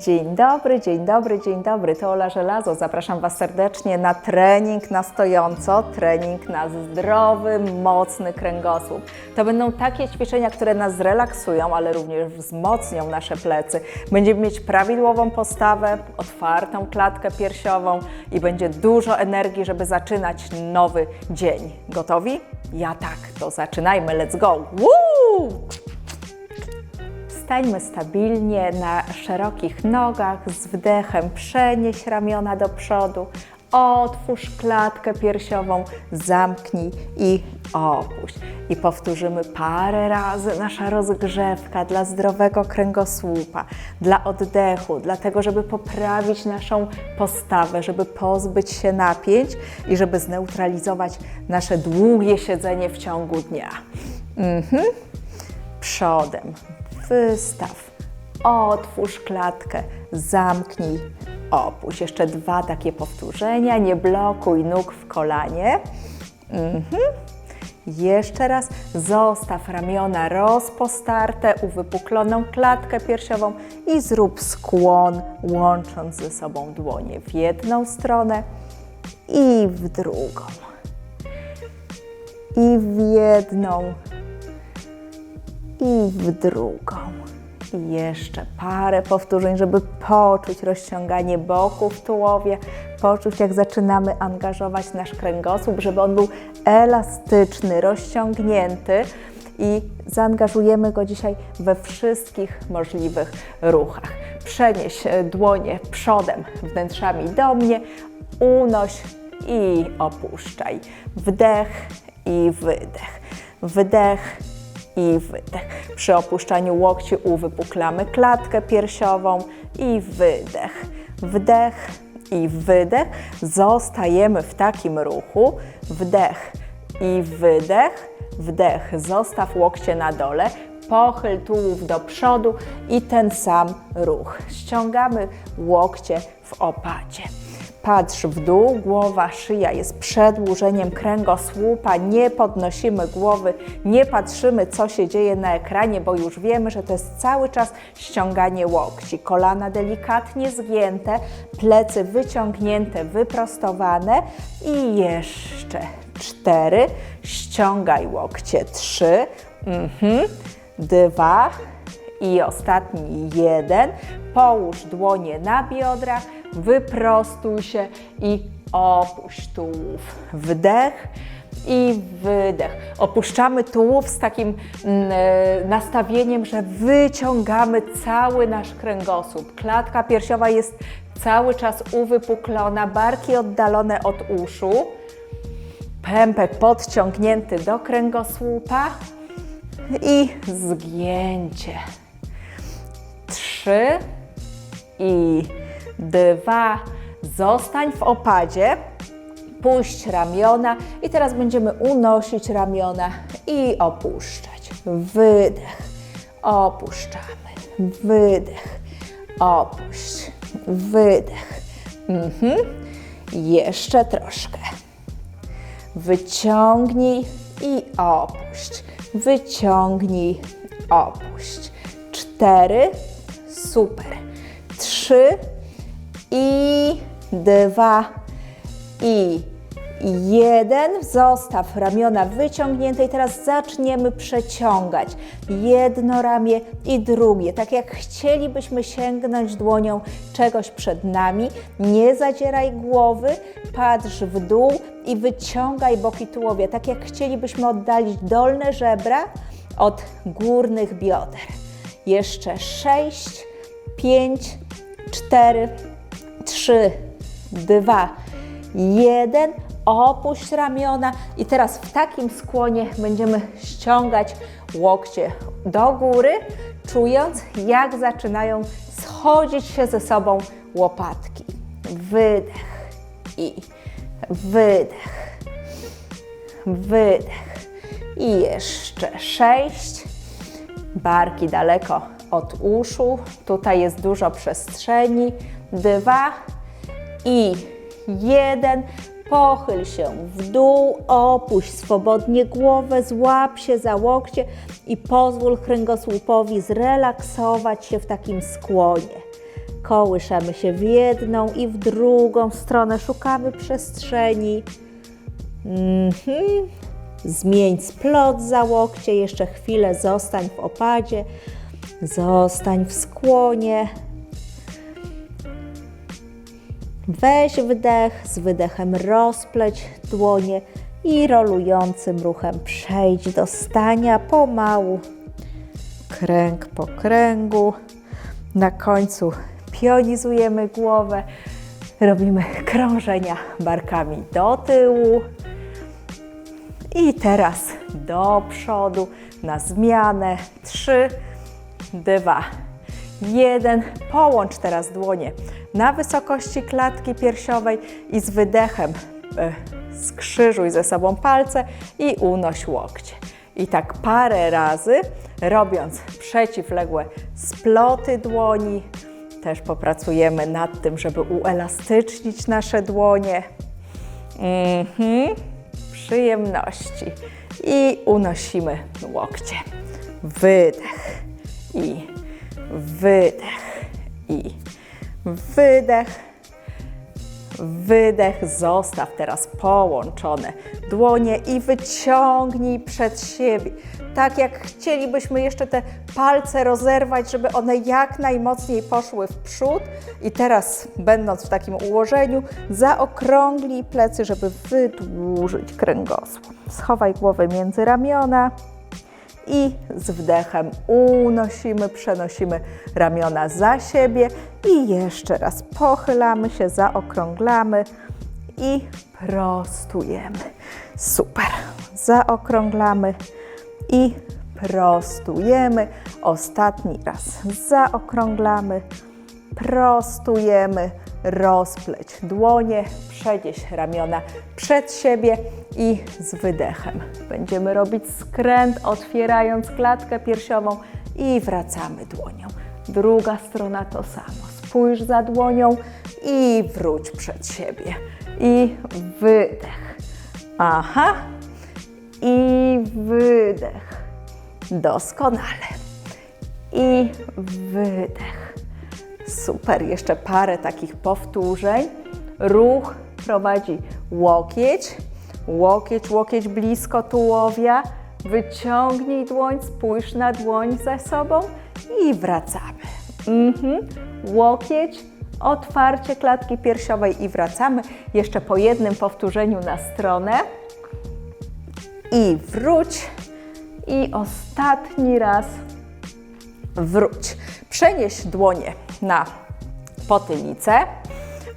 Dzień dobry, dzień dobry, dzień dobry. To Ola Żelazo. Zapraszam Was serdecznie na trening na stojąco, trening na zdrowy, mocny kręgosłup. To będą takie ćwiczenia, które nas zrelaksują, ale również wzmocnią nasze plecy. Będziemy mieć prawidłową postawę, otwartą klatkę piersiową i będzie dużo energii, żeby zaczynać nowy dzień. Gotowi? Ja tak, to zaczynajmy, let's go! Woo! Stańmy stabilnie na szerokich nogach, z wdechem przenieś ramiona do przodu, otwórz klatkę piersiową, zamknij i opuść. I powtórzymy parę razy nasza rozgrzewka dla zdrowego kręgosłupa, dla oddechu, dlatego żeby poprawić naszą postawę, żeby pozbyć się napięć i żeby zneutralizować nasze długie siedzenie w ciągu dnia. Mhm. Przodem, wystaw, otwórz klatkę, zamknij, opuść. Jeszcze dwa takie powtórzenia. Nie blokuj nóg w kolanie. Mhm. Jeszcze raz zostaw ramiona rozpostarte, uwypukloną klatkę piersiową i zrób skłon, łącząc ze sobą dłonie w jedną stronę i w drugą. I w jedną, i w drugą. I jeszcze parę powtórzeń, żeby poczuć rozciąganie boków w tułowie, poczuć jak zaczynamy angażować nasz kręgosłup, żeby on był elastyczny, rozciągnięty i zaangażujemy go dzisiaj we wszystkich możliwych ruchach. Przenieś e, dłonie przodem, wnętrzami do mnie, unoś i opuszczaj. Wdech i wydech. Wdech i wydech. Przy opuszczaniu łokci uwypuklamy klatkę piersiową i wydech. Wdech i wydech. Zostajemy w takim ruchu. Wdech i wydech. Wdech, zostaw łokcie na dole. Pochyl tułów do przodu i ten sam ruch. Ściągamy łokcie w opadzie. Patrz w dół, głowa, szyja jest przedłużeniem kręgosłupa, nie podnosimy głowy, nie patrzymy, co się dzieje na ekranie, bo już wiemy, że to jest cały czas ściąganie łokci. Kolana delikatnie zgięte, plecy wyciągnięte, wyprostowane i jeszcze cztery. Ściągaj łokcie, trzy, mhm. dwa i ostatni jeden. Połóż dłonie na biodrach, wyprostuj się i opuść tułów. Wdech i wydech. Opuszczamy tułów z takim mm, e, nastawieniem, że wyciągamy cały nasz kręgosłup. Klatka piersiowa jest cały czas uwypuklona, barki oddalone od uszu. Pępek podciągnięty do kręgosłupa i zgięcie. Trzy i dwa. Zostań w opadzie. Puść ramiona i teraz będziemy unosić ramiona i opuszczać. Wydech. Opuszczamy. Wydech. Opuść. Wydech. Mhm. Jeszcze troszkę. Wyciągnij i opuść. Wyciągnij, opuść. Cztery. Super. Trzy i dwa i jeden. Zostaw ramiona wyciągnięte i teraz zaczniemy przeciągać jedno ramię i drugie. Tak jak chcielibyśmy sięgnąć dłonią czegoś przed nami, nie zadzieraj głowy, patrz w dół i wyciągaj boki tułowia. Tak jak chcielibyśmy oddalić dolne żebra od górnych bioder. Jeszcze sześć, pięć, cztery, trzy, dwa, jeden. Opuść ramiona i teraz w takim skłonie będziemy ściągać łokcie do góry, czując jak zaczynają schodzić się ze sobą łopatki. Wydech i wydech, wydech i jeszcze sześć. Barki daleko od uszu, tutaj jest dużo przestrzeni. Dwa i jeden. Pochyl się w dół, opuść swobodnie głowę, złap się za łokcie i pozwól kręgosłupowi zrelaksować się w takim skłonie. Kołyszemy się w jedną i w drugą stronę, szukamy przestrzeni. Mhm. Zmień splot za łokcie, jeszcze chwilę zostań w opadzie, zostań w skłonie. Weź wdech, z wydechem rozpleć dłonie i rolującym ruchem przejdź do stania pomału. Kręg po kręgu. Na końcu pionizujemy głowę. Robimy krążenia barkami do tyłu. I teraz do przodu na zmianę. Trzy, dwa, jeden. Połącz teraz dłonie na wysokości klatki piersiowej i z wydechem e, skrzyżuj ze sobą palce i unoś łokcie. I tak parę razy, robiąc przeciwległe sploty dłoni. Też popracujemy nad tym, żeby uelastycznić nasze dłonie. Mhm. Przyjemności. I unosimy łokcie. Wydech i wydech i wydech. Wydech, zostaw teraz połączone dłonie i wyciągnij przed siebie. Tak jak chcielibyśmy jeszcze te palce rozerwać, żeby one jak najmocniej poszły w przód. I teraz, będąc w takim ułożeniu, zaokrąglij plecy, żeby wydłużyć kręgosłup. Schowaj głowę między ramiona i z wdechem unosimy, przenosimy ramiona za siebie i jeszcze raz pochylamy się, zaokrąglamy i prostujemy. Super. Zaokrąglamy i prostujemy. Ostatni raz zaokrąglamy, prostujemy, rozpleć dłonie, przenieś ramiona przed siebie i z wydechem. Będziemy robić skręt, otwierając klatkę piersiową i wracamy dłonią. Druga strona to samo. Spójrz za dłonią i wróć przed siebie. I wydech. Aha. I wydech. Doskonale. I wydech. Super, jeszcze parę takich powtórzeń. Ruch prowadzi łokieć, łokieć, łokieć blisko tułowia. Wyciągnij dłoń, spójrz na dłoń ze sobą i wracamy. Mhm. Łokieć, otwarcie klatki piersiowej i wracamy. Jeszcze po jednym powtórzeniu na stronę. I wróć. I ostatni raz wróć. Przenieś dłonie na potylicę.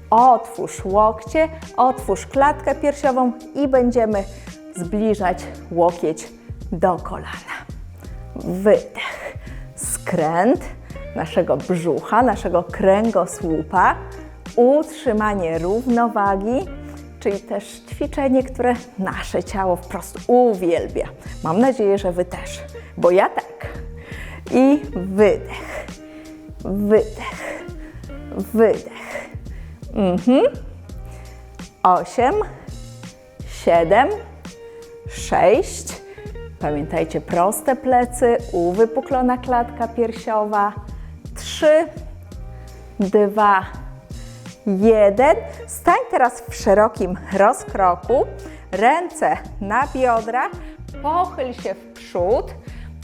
Otwórz łokcie, otwórz klatkę piersiową i będziemy zbliżać łokieć do kolana. Wydech. Skręt naszego brzucha, naszego kręgosłupa. Utrzymanie równowagi, czyli też ćwiczenie, które nasze ciało wprost uwielbia. Mam nadzieję, że Wy też, bo ja tak. I wydech, wydech, wydech. Mhm. Osiem, siedem, sześć. Pamiętajcie, proste plecy, uwypuklona klatka piersiowa. Trzy, dwa, jeden. Stań teraz w szerokim rozkroku. Ręce na biodra. Pochyl się w przód,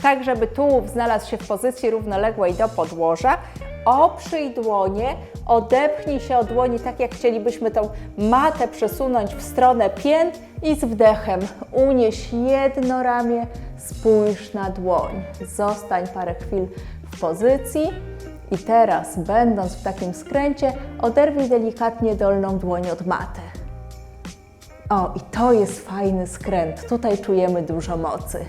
tak żeby tułów znalazł się w pozycji równoległej do podłoża. Oprzyj dłonie, odepchnij się od dłoni, tak jak chcielibyśmy tą matę przesunąć w stronę pięt i z wdechem unieś jedno ramię, spójrz na dłoń. Zostań parę chwil w pozycji i teraz, będąc w takim skręcie, oderwij delikatnie dolną dłoń od maty. O, i to jest fajny skręt. Tutaj czujemy dużo mocy.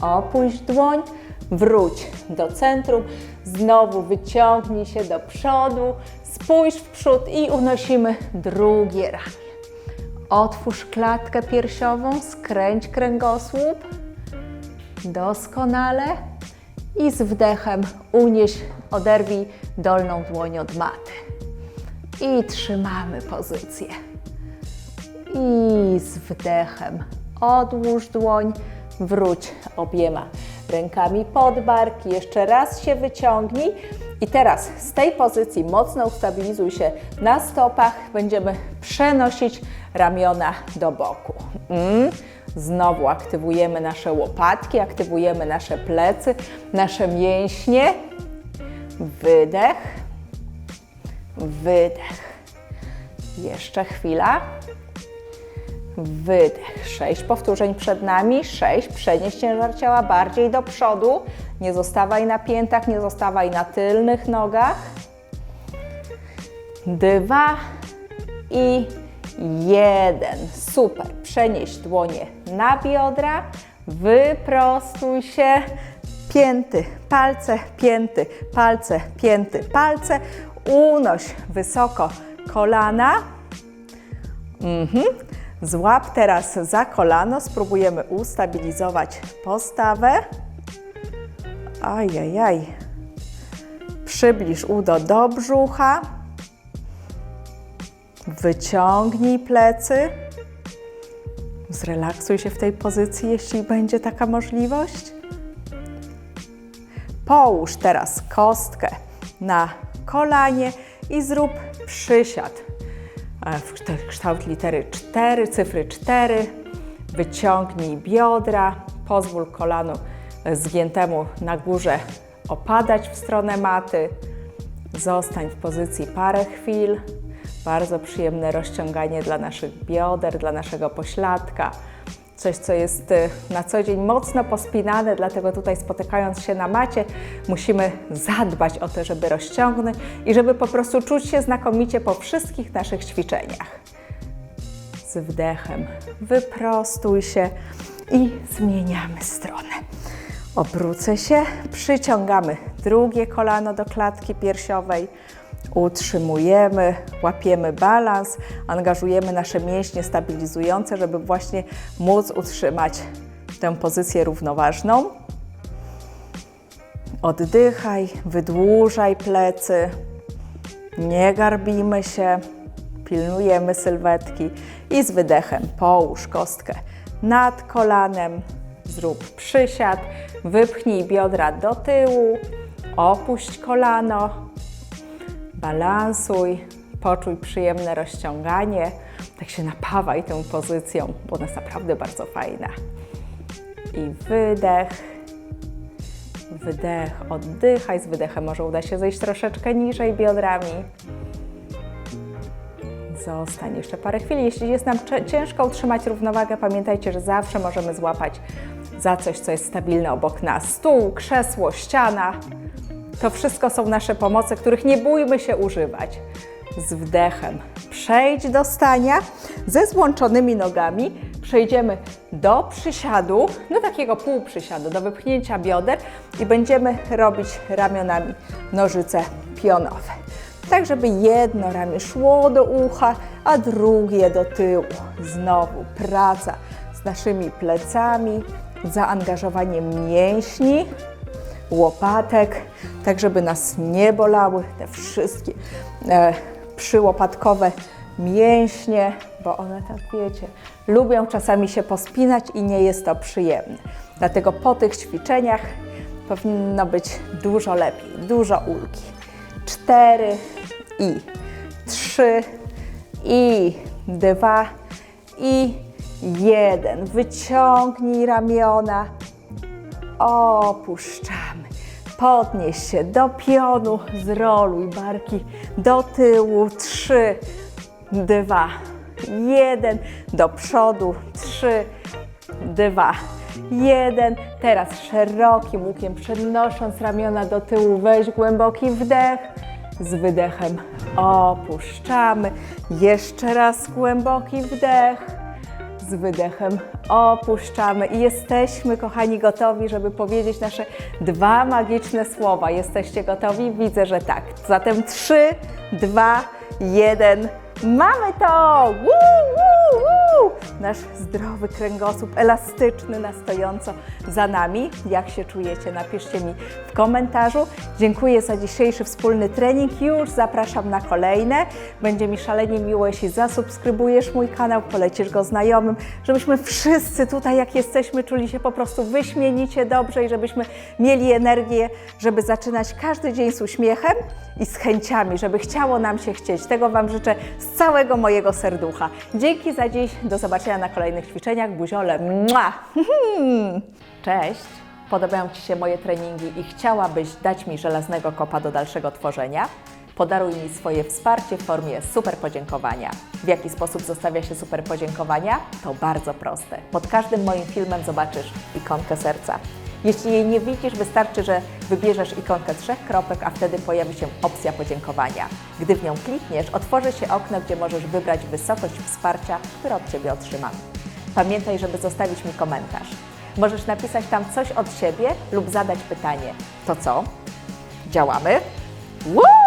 Opuść dłoń, wróć do centrum, znowu wyciągnij się do przodu, spójrz w przód i unosimy drugie ramię. Otwórz klatkę piersiową, skręć kręgosłup. Doskonale. I z wdechem unieś, oderwij dolną dłoń od maty. I trzymamy pozycję. I z wdechem odłóż dłoń, wróć obiema rękami pod barki, jeszcze raz się wyciągnij I teraz z tej pozycji mocno ustabilizuj się na stopach. Będziemy przenosić ramiona do boku. Mm. Znowu aktywujemy nasze łopatki, aktywujemy nasze plecy, nasze mięśnie. Wydech, wydech. Jeszcze chwila. Wydech. Sześć powtórzeń przed nami. Sześć. Przenieś ciężar ciała bardziej do przodu. Nie zostawaj na piętach, nie zostawaj na tylnych nogach. Dwa i jeden. Super. Przenieś dłonie na biodra. Wyprostuj się. Pięty, palce, pięty, palce, pięty, palce. Unoś wysoko kolana. Mhm. Złap teraz za kolano, spróbujemy ustabilizować postawę. Ajajaj. Przybliż udo do brzucha. Wyciągnij plecy. Zrelaksuj się w tej pozycji, jeśli będzie taka możliwość. Połóż teraz kostkę na kolanie i zrób przysiad w kształt litery 4, cyfry 4. Wyciągnij biodra, pozwól kolanu zgiętemu na górze opadać w stronę maty. Zostań w pozycji parę chwil. Bardzo przyjemne rozciąganie dla naszych bioder, dla naszego pośladka. Coś, co jest y, na co dzień mocno pospinane, dlatego tutaj spotykając się na macie, musimy zadbać o to, żeby rozciągnąć i żeby po prostu czuć się znakomicie po wszystkich naszych ćwiczeniach. Z wdechem wyprostuj się i zmieniamy stronę. Obrócę się, przyciągamy drugie kolano do klatki piersiowej, utrzymujemy, łapiemy balans, angażujemy nasze mięśnie stabilizujące, żeby właśnie móc utrzymać tę pozycję równoważną. Oddychaj, wydłużaj plecy, nie garbimy się, pilnujemy sylwetki i z wydechem połóż kostkę nad kolanem, zrób przysiad, wypchnij biodra do tyłu, opuść kolano, balansuj, poczuj przyjemne rozciąganie, tak się napawaj tą pozycją, bo ona jest naprawdę bardzo fajna. I wydech, wydech, oddychaj, z wydechem może uda się zejść troszeczkę niżej biodrami. Zostań jeszcze parę chwil. Jeśli jest nam ciężko utrzymać równowagę, pamiętajcie, że zawsze możemy złapać za coś, co jest stabilne obok nas. Stół, krzesło, ściana. To wszystko są nasze pomoce, których nie bójmy się używać. Z wdechem przejdź do stania ze złączonymi nogami. Przejdziemy do przysiadu, do takiego półprzysiadu, do wypchnięcia bioder i będziemy robić ramionami nożyce pionowe. Tak, żeby jedno ramię szło do ucha, a drugie do tyłu. Znowu praca z naszymi plecami, zaangażowaniem mięśni, łopatek, tak żeby nas nie bolały te wszystkie e, przyłopatkowe mięśnie, bo one tak wiecie, lubią czasami się pospinać i nie jest to przyjemne. Dlatego po tych ćwiczeniach powinno być dużo lepiej, dużo ulgi. Cztery i trzy i dwa i jeden. Wyciągnij ramiona, opuszczamy. Podnieś się do pionu, zroluj barki do tyłu. Trzy, dwa, jeden. Do przodu. Trzy, dwa, jeden. Teraz szerokim łukiem przenosząc ramiona do tyłu, weź głęboki wdech. Z wydechem opuszczamy. Jeszcze raz głęboki wdech z wydechem opuszczamy i jesteśmy, kochani, gotowi, żeby powiedzieć nasze dwa magiczne słowa. Jesteście gotowi? Widzę, że tak. Zatem trzy, dwa, jeden. Mamy to! Woo. Woo! Nasz zdrowy kręgosłup, elastyczny na stojąco za nami. Jak się czujecie? Napiszcie mi w komentarzu. Dziękuję za dzisiejszy wspólny trening. Już zapraszam na kolejne. Będzie mi szalenie miło, jeśli zasubskrybujesz mój kanał, polecisz go znajomym, żebyśmy wszyscy tutaj, jak jesteśmy, czuli się po prostu wyśmienicie dobrze i żebyśmy mieli energię, żeby zaczynać każdy dzień z uśmiechem i z chęciami, żeby chciało nam się chcieć. Tego Wam życzę z całego mojego serducha. Dzięki za dziś. Do zobaczenia na kolejnych ćwiczeniach. Buziole. Mua! Cześć! Podobają Ci się moje treningi i chciałabyś dać mi żelaznego kopa do dalszego tworzenia? Podaruj mi swoje wsparcie w formie super podziękowania. W jaki sposób zostawia się super podziękowania? To bardzo proste. Pod każdym moim filmem zobaczysz ikonkę serca. Jeśli jej nie widzisz, wystarczy, że wybierzesz ikonkę trzech kropek, a wtedy pojawi się opcja podziękowania. Gdy w nią klikniesz, otworzy się okno, gdzie możesz wybrać wysokość wsparcia, które od Ciebie otrzymam. Pamiętaj, żeby zostawić mi komentarz. Możesz napisać tam coś od siebie lub zadać pytanie. To co? Działamy? Woo!